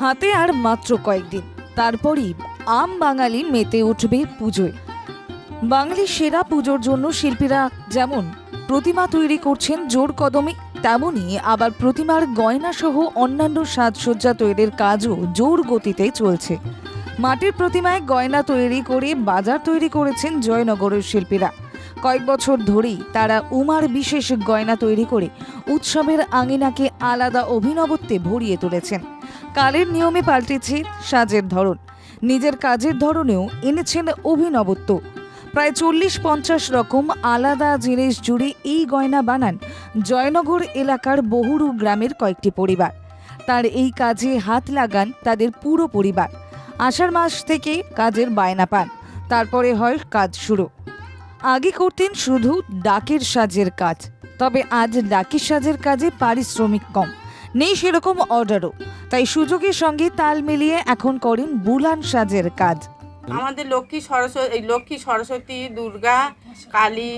হাতে আর মাত্র কয়েকদিন। তারপরই আম বাঙালি মেতে উঠবে পুজোয়। বাঙালি সেরা পুজোর জন্য শিল্পীরা যেমন প্রতিমা তৈরি করছেন জোর কদমে তেমনই আবার প্রতিমার গয়না সহ অন্যান্য সাজসজ্জা তৈরির কাজও জোর গতিতে চলছে। মাটির প্রতিমায় গয়না তৈরি করে বাজার তৈরি করেছেন জয়নগরের শিল্পীরা। কয়েক বছর ধরেই তারা উমার বিশেষ গয়না তৈরি করে উৎসবের আঙিনাকে আলাদা অভিনবত্বে ভরিয়ে তুলেছেন। কালের নিয়মে পাল্টেছে সাজের ধরন। নিজের কাজের ধরনেও এনেছেন অভিনবত্ব। প্রায় চল্লিশ পঞ্চাশ রকম আলাদা জিনিস জুড়ে এই গয়না বানান জয়নগর এলাকার বহুরু গ্রামের কয়েকটি পরিবার। তার এই কাজে হাত লাগান তাদের পুরো পরিবার। আষাঢ় মাস থেকে কাজের বায়না পান। তারপরে হয় কাজ শুরু। আগে করতেন শুধু ডাকের সাজের কাজ, তবে আজ ডাকের সাজের কাজে পারিশ্রমিক কম। নেই সেরকম অর্ডারও তাই সুযোগের সঙ্গে তাল মিলিয়ে এখন করেন বুলান সাজের কাজ। আমাদের লক্ষ্মী সরস্বতী লক্ষ্মী সরস্বতী, দুর্গা, কালী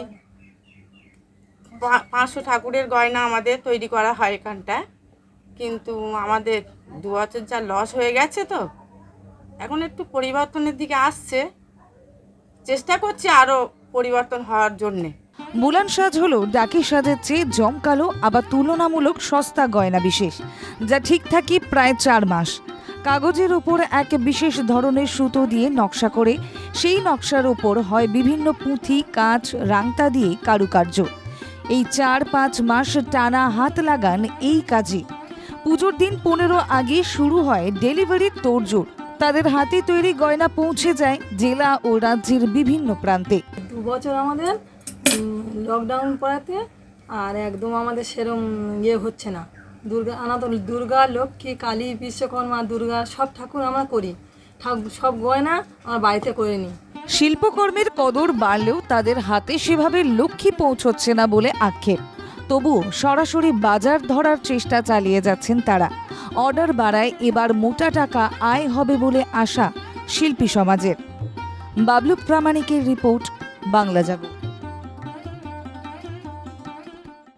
পাঁচশো ঠাকুরের গয়না আমাদের তৈরি করা হয় এখানটায়। কিন্তু আমাদের দু বছর যা লস হয়ে গেছে তো, এখন একটু পরিবর্তনের দিকে আসছে। চেষ্টা করছি আরও পরিবর্তন হওয়ার জন্যে। বুলান সাজ হলো ডাকি সাজের চেয়ে জমকালো, আবার তুলনামূলক সস্তা গয়না বিশেষ, যা ঠিক থাকি প্রায় চার মাস। কাগজের উপর এক বিশেষ ধরনের সুতো দিয়ে নকশা করে, সেই নকশার উপর হয় বিভিন্ন পুঁথি, কাঁচ, রাংতা দিয়ে কারুকার্য। এই চার পাঁচ মাস টানা হাত লাগান এই কাজে। পুজোর দিন পনেরো আগে শুরু হয় ডেলিভারির তোড়জোড়। তাদের হাতে তৈরি গয়না পৌঁছে যায় জেলা ও রাজ্যের বিভিন্ন প্রান্তে। দু বছর আমাদের লকডাউন পড়াতে আর একদম আমাদের সেরম ইয়ে হচ্ছে না। দুর্গা আনা তো দুর্গা লক্ষ্মী কালী বিশ্বকর্মা দুর্গা সব ঠাকুর আমরা করি। ঠাকুর সব গয়না আমার বাড়িতে করে নিই। শিল্পকর্মের কদর বাড়লেও তাদের হাতে সেভাবে লক্ষ্মী পৌঁছচ্ছে না বলে আক্ষেপ। তবুও সরাসরি বাজার ধরার চেষ্টা চালিয়ে যাচ্ছেন তারা। অর্ডার বাড়ায় এবার মোটা টাকা আয় হবে বলে আশা শিল্পী সমাজের। বাবলু প্রামাণিকের রিপোর্ট, বাংলা জাগো